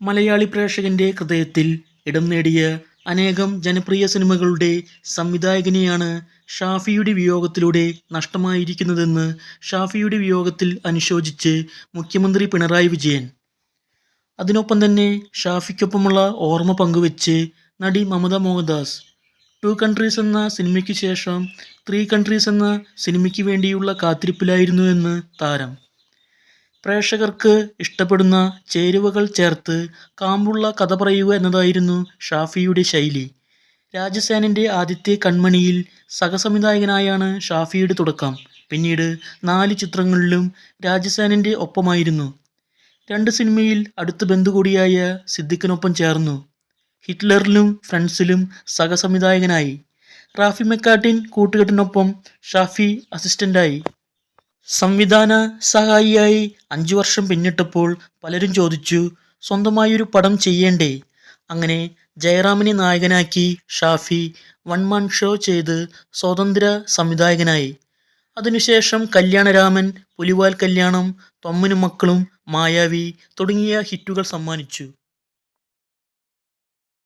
മലയാളി പ്രേക്ഷകന്റെ ഹൃദയത്തിൽ ഇടം നേടിയ അനേകം ജനപ്രിയ സിനിമകളുടെ സംവിധായകനെയാണ് ഷാഫിയുടെ വിയോഗത്തിലൂടെ നഷ്ടമായിരിക്കുന്നതെന്ന് ഷാഫിയുടെ വിയോഗത്തിൽ അനുശോചിച്ച് മുഖ്യമന്ത്രി പിണറായി വിജയൻ. അതിനൊപ്പം തന്നെ ഷാഫിക്കൊപ്പമുള്ള ഓർമ്മ പങ്കുവെച്ച് നടി മമത മോഹൻദാസ് ടു കൺട്രീസ് എന്ന സിനിമയ്ക്ക് ശേഷം ത്രീ കൺട്രീസ് എന്ന സിനിമയ്ക്ക് വേണ്ടിയുള്ള കാത്തിരിപ്പിലായിരുന്നു എന്ന് താരം. പ്രേക്ഷകർക്ക് ഇഷ്ടപ്പെടുന്ന ചേരുവകൾ ചേർത്ത് കാമ്പുള്ള കഥ പറയുക എന്നതായിരുന്നു ഷാഫിയുടെ ശൈലി. രാജസേനന്റെ ആദ്യത്തെ കൺമണിയിൽ സഹസംവിധായകനായാണ് ഷാഫിയുടെ തുടക്കം. പിന്നീട് നാല് ചിത്രങ്ങളിലും രാജസേനന്റെ ഒപ്പമായിരുന്നു. രണ്ട് സിനിമയിൽ അടുത്ത ബന്ധു കൂടിയായ സിദ്ദിഖിനൊപ്പം ചേർന്നു. ഹിറ്റ്ലറിലും ഫ്രണ്ട്സിലും സഹസംവിധായകനായി. റാഫി മെക്കാട്ടിൻ കൂട്ടുകെട്ടിനൊപ്പം ഷാഫി അസിസ്റ്റന്റായി സംവിധാന സഹായിയായി അഞ്ചു വർഷം പിന്നിട്ടപ്പോൾ പലരും ചോദിച്ചു സ്വന്തമായി ഒരു പടം ചെയ്യേണ്ടേ? അങ്ങനെ ജയറാമിനെ നായകനാക്കി ഷാഫി വൺ മൺ ഷോ ചെയ്ത് സ്വതന്ത്ര സംവിധായകനായി. അതിനുശേഷം കല്യാണരാമൻ പുലിവാൽ കല്യാണം തൊമ്മനും മക്കളും മായാവി തുടങ്ങിയ ഹിറ്റുകൾ സമ്മാനിച്ചു.